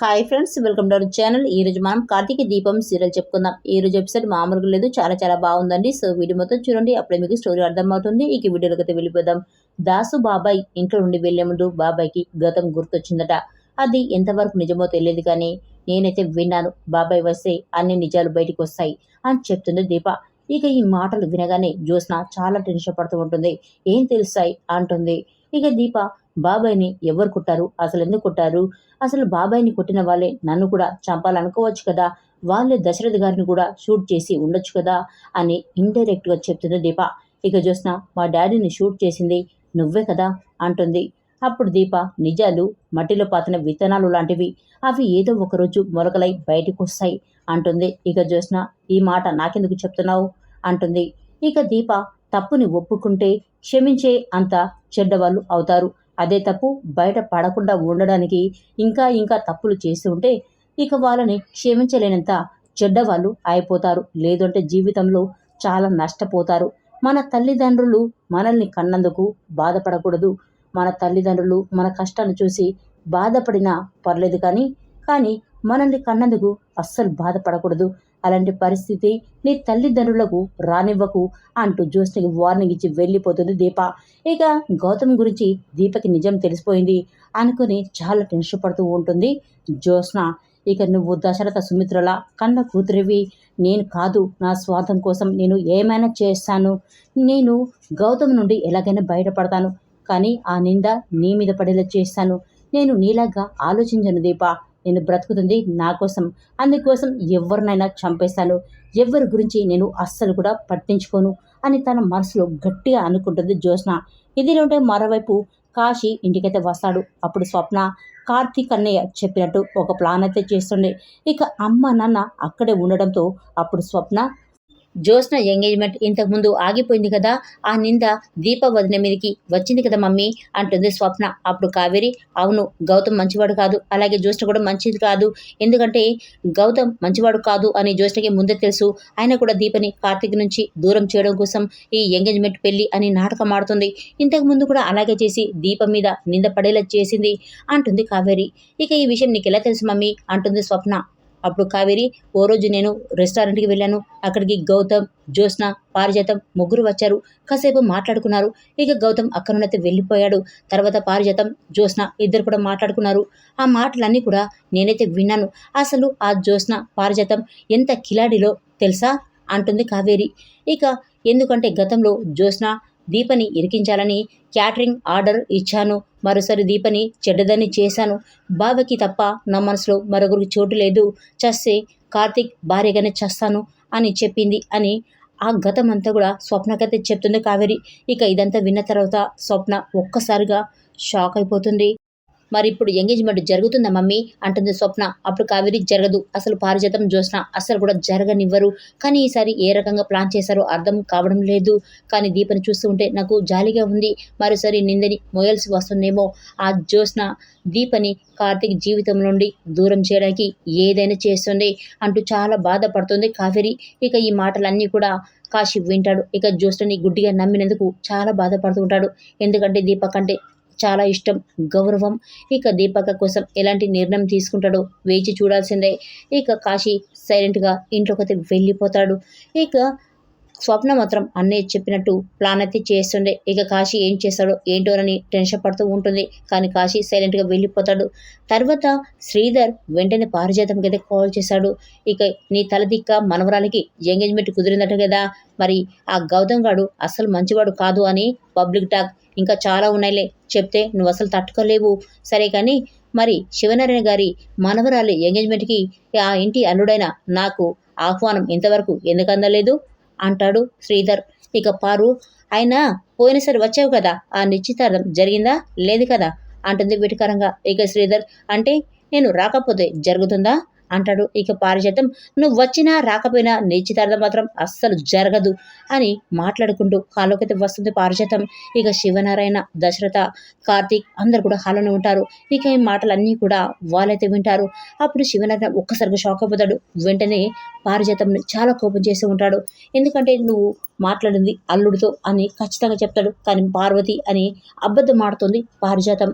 Hi friends welcome to our channel ఈ రోజు మనం కార్తీక దీపం సీరియల్ చెప్పుకుందాం. ఈ రోజు ఎపిసోడ్ మామూలుగా లేదు చాలా చాలా బాగుందండి. సో వీడియో మొత్తం చూడండి అప్పుడే మీకు స్టోరీ అర్థమవుతుంది. ఇక వీడియోలోకి అయితే వెళ్ళిపోదాం. దాసు బాబాయ్ ఇంట్లో నుండి వెళ్ళే ముందు బాబాయ్కి గతం గుర్తొచ్చిందట. అది ఎంతవరకు నిజమో తెలియదు కానీ నేనైతే విన్నాను. బాబాయ్ వస్తే అన్ని నిజాలు బయటకు వస్తాయి అని చెప్తుంది దీప. ఇక ఈ మాటలు వినగానే జ్యోత్స్న చాలా టెన్షన్ పడుతూ ఉంటుంది. ఏం తెలుస్తాయి? అంటుంది. ఇక దీప బాబాయ్ని ఎవరు కొట్టారు? అసలు ఎందుకు కొట్టారు? అసలు బాబాయ్ని కొట్టిన వాళ్ళే నన్ను కూడా చంపాలనుకోవచ్చు కదా? వాళ్ళే దశరథ్ గారిని కూడా షూట్ చేసి ఉండొచ్చు కదా? అని ఇండైరెక్ట్గా చెప్తుంది దీప. ఇక చూసిన మా డాడీని షూట్ చేసింది నువ్వే కదా? అంటుంది. అప్పుడు దీప నిజాలు మట్టిలో పాతిన విత్తనాలు లాంటివి. అవి ఏదో ఒకరోజు మొలకలై బయటకు వస్తాయి అంటుంది. ఇక చూసిన ఈ మాట నాకెందుకు చెప్తున్నావు? అంటుంది. ఇక దీప తప్పుని ఒప్పుకుంటే క్షమించే అంత చెడ్డవాళ్ళు అవుతారు. అదే తప్పు బయట పడకుండా ఉండడానికి ఇంకా ఇంకా తప్పులు చేస్తూ ఉంటే ఇక వాళ్ళని క్షమించలేనంత చెడ్డవాళ్ళు అయిపోతారు. లేదంటే జీవితంలో చాలా నష్టపోతారు. మన తల్లిదండ్రులు మనల్ని కన్నందుకు బాధపడకూడదు. మన తల్లిదండ్రులు మన కష్టాన్ని చూసి బాధపడినా పర్లేదు కానీ కానీ మనల్ని కన్నందుకు అస్సలు బాధపడకూడదు. అలాంటి పరిస్థితి నీ తల్లిదండ్రులకు రానివ్వకు అంటూ జ్యోత్స్నకి వార్నింగ్ ఇచ్చి వెళ్ళిపోతుంది దీప. ఇక గౌతమ్ గురించి దీపకి నిజం తెలిసిపోయింది అనుకుని చాలా టెన్షన్ పడుతూ ఉంటుంది జ్యోత్స్న. ఇక నువ్వు దశరథ సుమిత్రల కన్న కూతురివి. నేను కాదు నా స్వార్థం కోసం నేను ఏమైనా చేస్తాను. నేను గౌతమ్ నుండి ఎలాగైనా బయటపడతాను. కానీ ఆ నింద నీ మీద పడేలా చేస్తాను. నేను నీలాగా ఆలోచించను దీప. నేను బ్రతుకుతుంది నా కోసం. అందుకోసం ఎవరినైనా చంపేశాను ఎవరి గురించి నేను అస్సలు కూడా పట్టించుకోను అని తన మనసులో గట్టిగా అనుకుంటుంది జ్యోత్స్న. ఇదిలోంటే మరోవైపు కాశీ ఇంటికైతే వస్తాడు. అప్పుడు స్వప్న కార్తీక్ అన్నయ్య చెప్పినట్టు ఒక ప్లాన్ అయితే చేస్తుండే. ఇక అమ్మ నాన్న అక్కడే ఉండడంతో అప్పుడు స్వప్న జ్యోత్స్న ఎంగేజ్మెంట్ ఇంతకుముందు ఆగిపోయింది కదా ఆ నింద దీప వదిన మీదకి వచ్చింది కదా మమ్మీ అంటుంది స్వప్న. అప్పుడు కావేరి అవును గౌతమ్ మంచివాడు కాదు అలాగే జ్యోత్స్న కూడా మంచిది కాదు. ఎందుకంటే గౌతమ్ మంచివాడు కాదు అని జ్యోత్స్నకి ముందే తెలుసు. ఆయన కూడా దీపని కార్తీక్ నుంచి దూరం చేయడం కోసం ఈ ఎంగేజ్మెంట్ పెళ్ళి అని నాటకం ఆడుతుంది. ఇంతకు ముందు కూడా అలాగే చేసి దీపం మీద నింద పడేలా చేసింది అంటుంది కావేరి. ఇక ఈ విషయం నీకు ఎలా తెలుసు మమ్మీ? అంటుంది స్వప్న. అప్పుడు కావేరి ఓ రోజు నేను రెస్టారెంట్కి వెళ్ళాను. అక్కడికి గౌతమ్ జ్యోత్స్న పారిజాతం ముగ్గురు వచ్చారు. కాసేపు మాట్లాడుకున్నారు. ఇక గౌతమ్ అక్కడ వెళ్ళిపోయాడు. తర్వాత పారిజాతం జ్యోత్స్న ఇద్దరు కూడా మాట్లాడుకున్నారు. ఆ మాటలన్నీ కూడా నేనైతే విన్నాను. అసలు ఆ జ్యోత్స్న పారిజాతం ఎంత కిలాడిలో తెలుసా? అంటుంది కావేరి. ఇక ఎందుకంటే గతంలో జ్యోత్స్న దీపని ఇరికించాలని క్యాటరింగ్ ఆర్డర్ ఇచ్చాను. మరోసారి దీపని చెడ్డదని చేశాను. బావకి తప్ప నా మనసులో మరొకరికి చోటు లేదు. చస్తే కార్తీక్ భార్యగానే చస్తాను అని చెప్పింది అని ఆ గతమంతా కూడా స్వప్నకైతే చెప్తుంది కావేరి. ఇక ఇదంతా విన్న తర్వాత స్వప్న ఒక్కసారిగా షాక్ అయిపోతుంది. మరి ఇప్పుడు ఎంగేజ్మెంట్ జరుగుతుందా మమ్మీ? అంటుంది స్వప్న. అప్పుడు కావేరి జరగదు. అసలు పారిజాతం జ్యోత్స్న. అసలు కూడా జరగనివ్వరు. కానీ ఈసారి ఏ రకంగా ప్లాన్ చేశారో అర్థం కావడం లేదు. కానీ దీపని చూస్తూ ఉంటే నాకు జాలిగా ఉంది. మరోసారి నిందని మోయాల్సి వస్తుందేమో. ఆ జ్యోత్స్న దీపని కార్తీక్ జీవితం నుండి దూరం చేయడానికి ఏదైనా చేస్తుంది అంటూ చాలా బాధపడుతుంది కావేరి. ఇక ఈ మాటలన్నీ కూడా కాశీ వింటాడు. ఇక జ్యోత్స్నని గుడ్డిగా నమ్మినందుకు చాలా బాధపడుతూ ఉంటాడు. ఎందుకంటే దీప కంటే చాలా ఇష్టం గౌరవం. ఇక దీపక కోసం ఎలాంటి నిర్ణయం తీసుకుంటాడో వేచి చూడాల్సిందే. ఇక కాశీ సైలెంట్గా ఇంట్లోకి వెళ్ళిపోతాడు. ఇక స్వప్న మాత్రం అన్నయ్య చెప్పినట్టు ప్లాన్ అయితే చేస్తుండే. ఇక కాశీ ఏం చేస్తాడో ఏంటోనని టెన్షన్ పడుతూ ఉంటుంది. కానీ కాశీ సైలెంట్గా వెళ్ళిపోతాడు. తర్వాత శ్రీధర్ వెంటనే పారిజాతంకి అయితే కాల్ చేశాడు ఇక నీ తలదిక్క మనవరాలకి ఎంగేజ్మెంట్ కుదిరిందట కదా. మరి ఆ గౌతమ్ గాడు అస్సలు మంచివాడు కాదు అని పబ్లిక్ టాక్ ఇంకా చాలా ఉన్నాయిలే. చెప్తే నువ్వు అసలు తట్టుకోలేవు. సరే కానీ మరి శివనారాయణ గారి మనవరాలి ఎంగేజ్మెంట్కి ఆ ఇంటి అల్లుడైన నాకు ఆహ్వానం ఇంతవరకు ఎందుకు అందలేదు? అంటాడు శ్రీధర్. ఇక పారు ఆయన పోయినసారి వచ్చావు కదా ఆ నిశ్చితార్థం జరిగిందా? లేదు కదా అంటుంది వెటికరంగా. ఇక శ్రీధర్ అంటే నేను రాకపోతే జరుగుతుందా? అంటాడు. ఇక పారిజాతం నువ్వు వచ్చినా రాకపోయినా నిశ్చితార్థం మాత్రం అస్సలు జరగదు అని మాట్లాడుకుంటూ హాలోకైతే వస్తుంది పారిజాతం. ఇక శివనారాయణ దశరథ కార్తీక్ అందరు కూడా హాలోనే ఉంటారు. ఇక ఈ మాటలన్నీ కూడా వాళ్ళైతే వింటారు. అప్పుడు శివనారాయణ ఒక్కసారిగా షాక్ అయిపోతాడు. వెంటనే పారిజాతంని చాలా కోపం చేసి ఉంటాడు. ఎందుకంటే నువ్వు మాట్లాడింది అల్లుడితో అని ఖచ్చితంగా చెప్తాడు. కానీ పార్వతి అని అబద్ధం ఆడుతుంది పారిజాతం.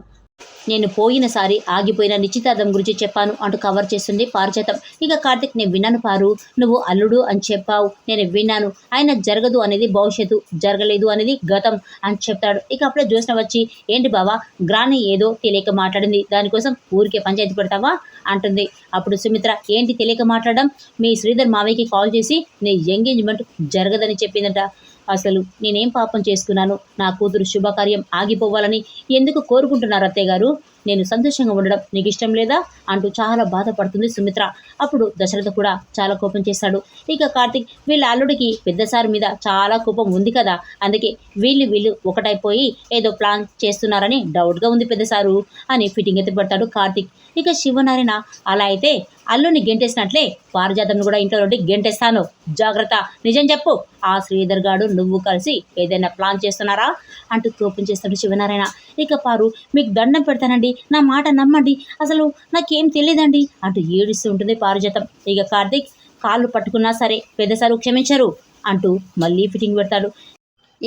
నేను పోయినసారి ఆగిపోయిన నిశ్చితార్థం గురించి చెప్పాను అంటూ కవర్ చేస్తుంది పారుచేతం ఇక కార్తిక్ నేను విన్నాను పారు నువ్వు అల్లుడు అని చెప్పావు నేను విన్నాను. ఆయన జరగదు అనేది భవిష్యత్తు జరగలేదు అనేది గతం అని చెప్తాడు. ఇక అప్పుడే జ్యోత్స్న వచ్చి ఏంటి బావా గ్రాని ఏదో తెలియక మాట్లాడింది దానికోసం ఊరికే పంచాయతీ పెడతావా? అంటుంది. అప్పుడు సుమిత్ర ఏంటి తెలియక మాట్లాడడం? మీ శ్రీధర్ మావయ్యకి కాల్ చేసి నీ ఎంగేజ్మెంట్ జరగదని చెప్పిందట. అసలు నేనేం పాపం చేసుకున్నాను? నా కూతురు శుభకార్యం ఆగిపోవాలని ఎందుకు కోరుకుంటున్నారు అత్తయ్య గారు? నేను సంతోషంగా ఉండడం నీకు ఇష్టం లేదా అంటూ చాలా బాధపడుతుంది సుమిత్ర. అప్పుడు దశరథ కూడా చాలా కోపం చేస్తాడు ఇక కార్తిక్ వీళ్ళ అల్లుడికి పెద్ద సార్ మీద చాలా కోపం ఉంది కదా. అందుకే వీళ్ళు వీళ్ళు ఒకటైపోయి ఏదో ప్లాన్ చేస్తున్నారని డౌట్గా ఉంది పెద్ద సారు అని ఫిట్టింగ్ ఎత్తి పెడతాడు కార్తిక్. ఇక శివనారాయణ అలా అయితే అల్లుని గెంటేసినట్లే పారిజాతంను కూడా ఇంట్లో నుండి గెంటేస్తాను. జాగ్రత్త. నిజం చెప్పు. ఆ శ్రీధర్ గాడు నువ్వు కలిసి ఏదైనా ప్లాన్ చేస్తున్నారా? అంటూ కోపం చేస్తాడు శివనారాయణ. ఇక పారు మీకు దండం పెడతానండి. నా మాట నమ్మండి. అసలు నాకేం తెలియదండి అంటూ ఏడుస్తూ ఉంటుంది పారిజాతం. ఇక కార్తీక్ కాళ్ళు పట్టుకున్నా సరే పెద్దసారు క్షమించరు అంటూ మళ్ళీ ఫిట్టింగ్ పెడతాడు.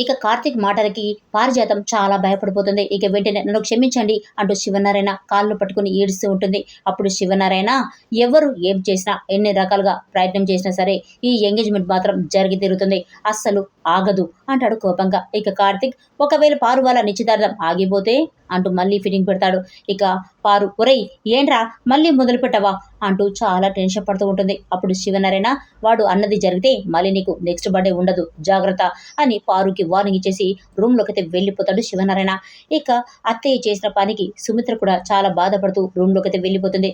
ఇక కార్తీక్ మాటలకి పారిజాతం చాలా భయపడిపోతుంది. ఇక వెంటనే నన్ను క్షమించండి అంటూ శివనారాయణ కాళ్ళు పట్టుకుని ఏడుస్తూ ఉంటుంది. అప్పుడు శివనారాయణ ఎవరు ఏం చేసినా ఎన్ని రకాలుగా ప్రయత్నం చేసినా సరే ఈ ఎంగేజ్మెంట్ మాత్రం జరిగి తీరుతుంది. అస్సలు ఆగదు అంటాడు కోపంగా. ఇక కార్తిక్ ఒకవేళ పారు వాళ్ళ నిశ్చితార్థం ఆగిపోతే అంటూ మళ్ళీ ఫిట్టింగ్ పెడతాడు. ఇక పారు ఒరేయ్ ఏంట్రా మళ్ళీ మొదలు పెట్టవా అంటూ చాలా టెన్షన్ పడుతూ ఉంటుంది. అప్పుడు శివనారాయణ వాడు అన్నది జరిగితే మళ్ళీ నీకు నెక్స్ట్ బర్త్డే ఉండదు జాగ్రత్త అని పారుకి వార్నింగ్ ఇచ్చేసి రూమ్లోకి అయితే వెళ్ళిపోతాడు శివనారాయణ. ఇక అత్తయ్య చేసిన పనికి సుమిత్ర కూడా చాలా బాధపడుతూ రూమ్లోకి అయితే వెళ్ళిపోతుంది.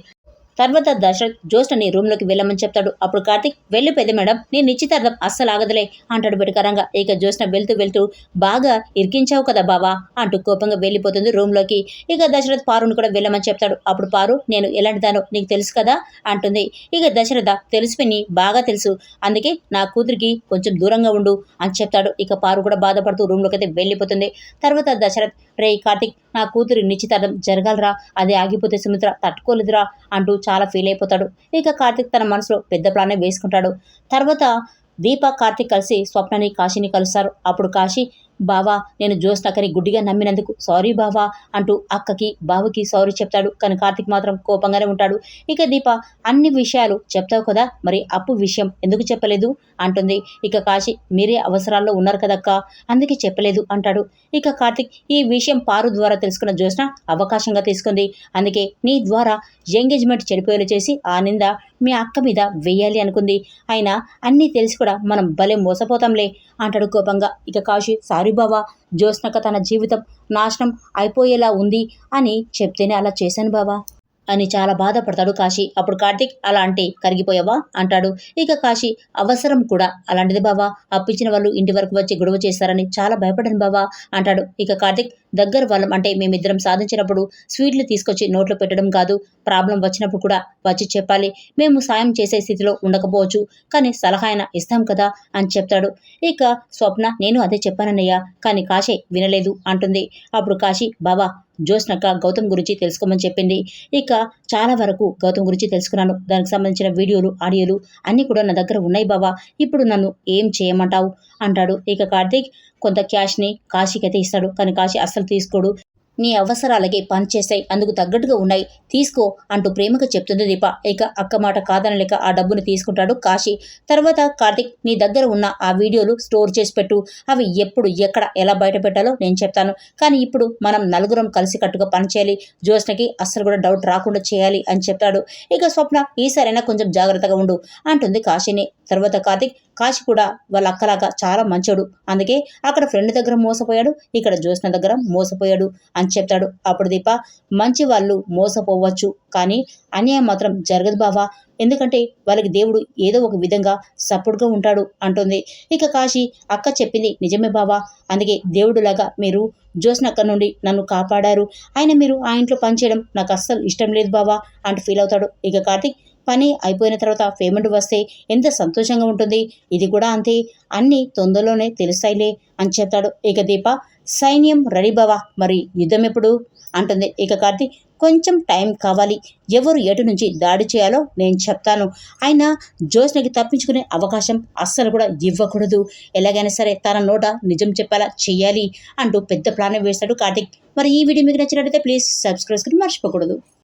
తర్వాత దశరథ్ జ్యోష్ణని రూమ్లోకి వెళ్ళమని చెప్తాడు. అప్పుడు కార్తిక్ వెళ్ళి పెద్ద మేడం నేను నిశ్చితార్థం అస్సలు ఆగదులే అంటాడు వెటకరంగా. ఇక జ్యోష్ణ వెళ్తూ వెళ్తూ బాగా ఇరికించావు కదా బావా అంటూ కోపంగా వెళ్ళిపోతుంది రూమ్లోకి ఇక దశరథ్ పారుని కూడా వెళ్ళమని చెప్తాడు. అప్పుడు పారు నేను ఎలాంటిదానో నీకు తెలుసు కదా అంటుంది. ఇక దశరథ తెలిసిపోయి బాగా తెలుసు అందుకే నా కూతురికి కొంచెం దూరంగా ఉండు అని చెప్తాడు. ఇక పారు కూడా బాధపడుతూ రూమ్లోకి అయితే వెళ్ళిపోతుంది. తర్వాత దశరథ్ రే కార్తిక్ నా కూతురి నిశ్చితార్థం జరగాలరా. అది ఆగిపోతే సుమిత్ర తట్టుకోలేదురా అంటూ చాలా ఫీల్ అయిపోతాడు. ఇక కార్తిక్ తన మనసులో పెద్ద ప్లానే వేసుకుంటాడు. తర్వాత దీప కార్తిక్ కలిసి స్వప్నని కాశీని కలుస్తారు. అప్పుడు కాశీ బావా నేను జ్యోత్స్నకని గుడ్డిగా నమ్మినందుకు సారీ బావా అంటూ అక్కకి బావకి సారీ చెప్తాడు. కానీ కార్తిక్ మాత్రం కోపంగానే ఉంటాడు. ఇక దీప అన్ని విషయాలు చెప్తావు కదా మరి అప్పు విషయం ఎందుకు చెప్పలేదు? అంటుంది. ఇక కాశీ మీరే అవసరాల్లో ఉన్నారు కదక్క? అందుకే చెప్పలేదు అంటాడు. ఇక కార్తిక్ ఈ విషయం పారు ద్వారా తెలుసుకున్న జ్యోత్స్న అవకాశంగా తీసుకుంది. అందుకే నీ ద్వారా ఎంగేజ్మెంట్ చెడిపోయేలా చేసి ఆ నింద మీ అక్క మీద వెయ్యాలి అనుకుంది. అయినా అన్నీ తెలిసి కూడా మనం భలే మోసపోతాంలే అంటాడు కోపంగా. ఇక కాశీ సారీ బావా జ్యోత్స్నక తన జీవితం నాశనం అయిపోయేలా ఉంది అని చెప్తేనే అలా చేశాను బావా. అని చాలా బాధపడతాడు కాశీ. అప్పుడు కార్తీక్ అలా అంటే కరిగిపోయావా? అంటాడు. ఇక కాశీ అవసరం కూడా. అలాంటిది బావా అప్పించిన వాళ్ళు ఇంటి వరకు వచ్చి గొడవ చేస్తారని చాలా భయపడను బావా అంటాడు. ఇక కార్తీక్ దగ్గర వాళ్ళం అంటే మేమిద్దరం సాధించినప్పుడు స్వీట్లు తీసుకొచ్చి నోట్లో పెట్టడం కాదు. ప్రాబ్లం వచ్చినప్పుడు కూడా వచ్చి చెప్పాలి. మేము సాయం చేసే స్థితిలో ఉండకపోవచ్చు. కానీ సలహా అయినా ఇస్తాం కదా అని చెప్తాడు. ఇక స్వప్న నేను అదే చెప్పానన్నయ్య. కానీ కాశీ వినలేదు అంటుంది. అప్పుడు కాశీ బావా జ్యోత్స్నక్క గౌతమ్ గురించి తెలుసుకోమని చెప్పింది. ఇక చాలా వరకు గౌతమ్ గురించి తెలుసుకున్నాను. దానికి సంబంధించిన వీడియోలు ఆడియోలు అన్నీ కూడా నా దగ్గర ఉన్నాయి బావా. ఇప్పుడు నన్ను ఏం చేయమంటావు? అంటాడు. ఇక కార్తీక్ కొంత క్యాష్ని కాశీకి అయితే ఇస్తాడు. కానీ కాశీ అస్సలు తీసుకోడు. నీ అవసరాలకి పనిచేస్తాయి అందుకు తగ్గట్టుగా ఉన్నాయి. తీసుకో అంటూ ప్రేమగా చెప్తుంది దీప. ఇక అక్క మాట కాదనలేక ఆ డబ్బును తీసుకుంటాడు కాశీ. తర్వాత కార్తిక్ నీ దగ్గర ఉన్న ఆ వీడియోలు స్టోర్ చేసి పెట్టు. అవి ఎప్పుడు ఎక్కడ ఎలా బయట పెట్టాలో నేను చెప్తాను. కానీ ఇప్పుడు మనం నలుగురం కలిసి కట్టుగా పనిచేయాలి జ్యోత్స్నకి అస్సలు కూడా డౌట్ రాకుండా చేయాలి అని చెప్తాడు. ఇక స్వప్న ఈసారైనా కొంచెం జాగ్రత్తగా ఉండు అంటుంది కాశీని. తర్వాత కార్తిక్ కాశీ కూడా వాళ్ళ అక్కలాగా చాలా మంచోడు. అందుకే అక్కడ ఫ్రెండ్ దగ్గర మోసపోయాడు ఇక్కడ జ్యోత్స్న దగ్గర మోసపోయాడు అని చెప్తాడు. అప్పుడు దీప మంచి వాళ్ళు మోసపోవచ్చు కానీ అన్యాయం మాత్రం జరగదు బావా. ఎందుకంటే వాళ్ళకి దేవుడు ఏదో ఒక విధంగా సపోర్ట్గా ఉంటాడు అంటుంది. ఇక కాశీ అక్క చెప్పింది నిజమే బావా. అందుకే దేవుడులాగా మీరు జ్యోత్స్న అక్క నుండి నన్ను కాపాడారు. ఆయన మీరు ఆ ఇంట్లో పనిచేయడం నాకు అస్సలు ఇష్టం లేదు బావా అంటూ ఫీల్ అవుతాడు. ఇక కార్తిక్ పని అయిపోయిన తర్వాత పేమెంట్ వస్తే ఎంత సంతోషంగా ఉంటుంది. ఇది కూడా అంతే. అన్నీ తొందరలోనే తెలుస్తాయిలే అని చెప్తాడు. ఇక దీప సైన్యం రెడీ బావా? మరి యుద్ధం ఎప్పుడు? అంటుంది. ఇక కార్తీక్ కొంచెం టైం కావాలి. ఎవరు ఎటు నుంచి దాడి చేయాలో నేను చెప్తాను. అయినా జోష్నకి తప్పించుకునే అవకాశం అస్సలు కూడా ఇవ్వకూడదు. ఎలాగైనా సరే తన నోట నిజం చెప్పేలా చేయాలి అంటూ పెద్ద ప్లాన్ వేస్తాడు కార్తిక్. మరి ఈ వీడియో మీకు నచ్చినట్లయితే ప్లీజ్ సబ్స్క్రైబ్ చేసుకుని మర్చిపోకూడదు.